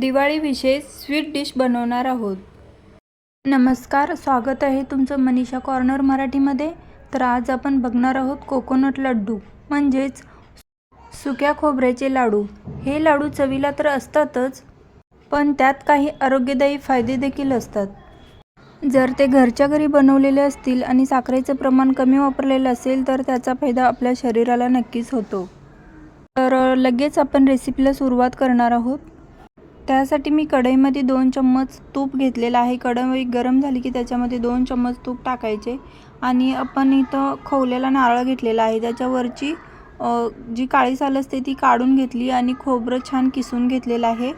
दिवाळी विशेष sweet dish बनवणार आहोत. नमस्कार स्वागत आहे तुमचं मनीषा कॉर्नर मराठीमध्ये. तर आज आपण बघणार आहोत कोकोनट लड्डू म्हणजेच सुक्या खोबऱ्याचे लाडू. हे लाडू चवीला तर असतातच पण त्यात काही आरोग्यदायी फायदे देखील असतात. जर ते घरच्या घरी बनवलेले असतील आणि साखरेचं प्रमाण कमी वापरलेलं असेल तर त्याचा फायदा आपल्या शरीराला नक्कीच होतो. तर लगेच आपण रेसिपीला सुरुवात करणार आहोत. त्यासाठी मी कढईमध्ये दोन चम्मच तूप घेतलेलं आहे. कढई गरम झाली की त्याच्यामध्ये दोन चम्मच तूप टाकायचे. आणि आपण इथं खवलेला नारळ घेतलेला आहे. त्याच्यावरची जी काळी साल असते ती काढून घेतली आणि खोबरं छान किसून घेतलेलं आहे.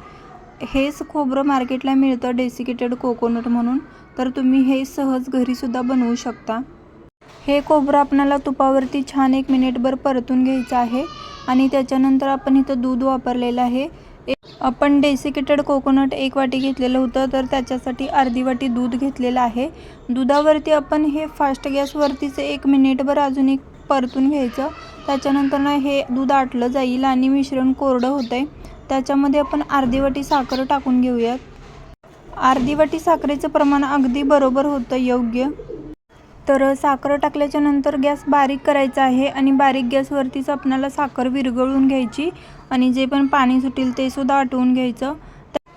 हेच खोबरं मार्केटला मिळतं डेसिकेटेड कोकोनट म्हणून. तर तुम्ही हे सहज घरीसुद्धा बनवू शकता. हे खोबरं आपणाला तुपावरती छान एक मिनिटभर परतून घ्यायचं आहे. आणि त्याच्यानंतर आपण इथं दूध वापरलेलं आहे. आपण डेसिकेटेड कोकोनट एक वाटी घेतलेलं होतं तर त्याच्यासाठी अर्धी वाटी दूध घेतलेलं आहे. दुधावरती आपण हे फास्ट गॅसवरतीच एक मिनिटभर अजून एक परतून घ्यायचं. त्याच्यानंतर ना हे दूध आटलं जाईल आणि मिश्रण कोरडं होतं आहे त्याच्यामध्ये आपण अर्धी वाटी साखर टाकून घेऊयात. अर्धी वाटी साखरेचं प्रमाण अगदी बरोबर होतं योग्य. तर साखर टाकल्याच्या नंतर गॅस बारीक करायचा आहे आणि बारीक गॅसवरतीच आपणाला साखर विरघळून घ्यायची आणि जे पण पाणी सुटेल ते सुद्धा आटवून घ्यायचं.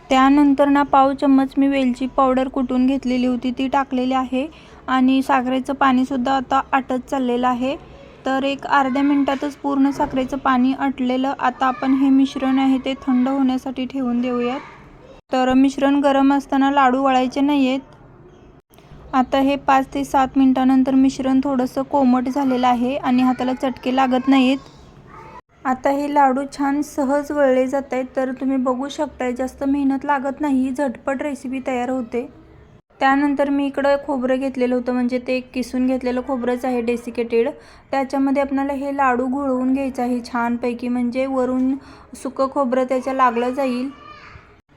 त्यानंतर ना पाव चम्मच मी वेलची पावडर कुटून घेतलेली होती ती टाकलेली आहे आणि साखरेचं पाणीसुद्धा आता आटत चाललेलं आहे. तर एक अर्ध्या मिनटातच पूर्ण साखरेचं पाणी आटलेलं आता आपण हे मिश्रण आहे ते थंड होण्यासाठी ठेवून देऊयात. तर मिश्रण गरम असताना लाडू वळायचे नाही आहेत आता हे पाच ते सात मिनटानंतर मिश्रण थोडंसं कोमट झालेलं आहे आणि हाताला चटके लागत नाहीत. आता हे लाडू छान सहज वळले जात आहेत तर तुम्ही बघू शकताय जास्त मेहनत लागत नाही झटपट रेसिपी तयार होते. त्यानंतर मी इकडं खोबरं घेतलेलं होतं म्हणजे ते एक किसून घेतलेलं खोबरंच आहे डेसिकेटेड त्याच्यामध्ये आपल्याला हे लाडू घोळवून घ्यायचं आहे छानपैकी म्हणजे वरून सुकं खोबरं त्याच्या लागलं जाईल.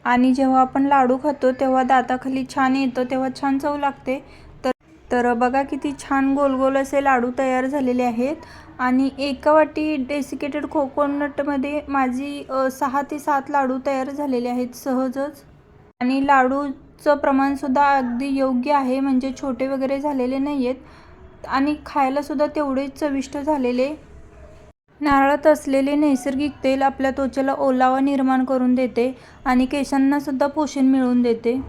आणि जेव्हा आपण लाडू खातो तेव्हा दाताखाली छान येतं तेव्हा छान चव लागते. तर तर बघा किती छान गोल गोल असे लाडू तयार झालेले आहेत. आणि एका वाटी डेसिकेटेड कोकोनटमध्ये माझी सहा ते सात लाडू तयार झालेले आहेत सहजच. आणि लाडूचं प्रमाणसुद्धा अगदी योग्य आहे म्हणजे छोटे वगैरे झालेले नाही आहेत आणि खायलासुद्धा तेवढेच चविष्ट झालेले. नारळात असलेले नैसर्गिक तेल आपल्या त्वचेला ओलावा निर्माण करून देते आणि केसांनासुद्धा पोषण मिळवून देते.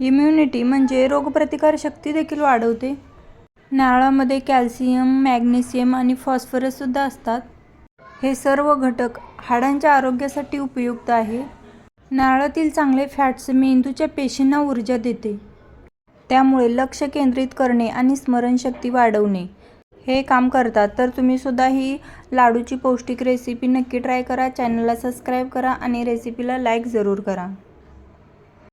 इम्युनिटी म्हणजे रोगप्रतिकारशक्ती देखील वाढवते. नारळामध्ये कॅल्शियम मॅग्नेशियम आणि फॉस्फरससुद्धा असतात. हे सर्व घटक हाडांच्या आरोग्यासाठी उपयुक्त आहे. नारळातील चांगले फॅट्स मेंदूच्या पेशींना ऊर्जा देते. त्यामुळे लक्ष केंद्रित करणे आणि स्मरणशक्ती वाढवणे. हे काम करतात तर तुम्ही सुद्धा ही लाडूची पौष्टिक रेसिपी नक्की ट्राय करा. चॅनलला सबस्क्राईब करा आणि रेसिपीला लाईक जरूर करा.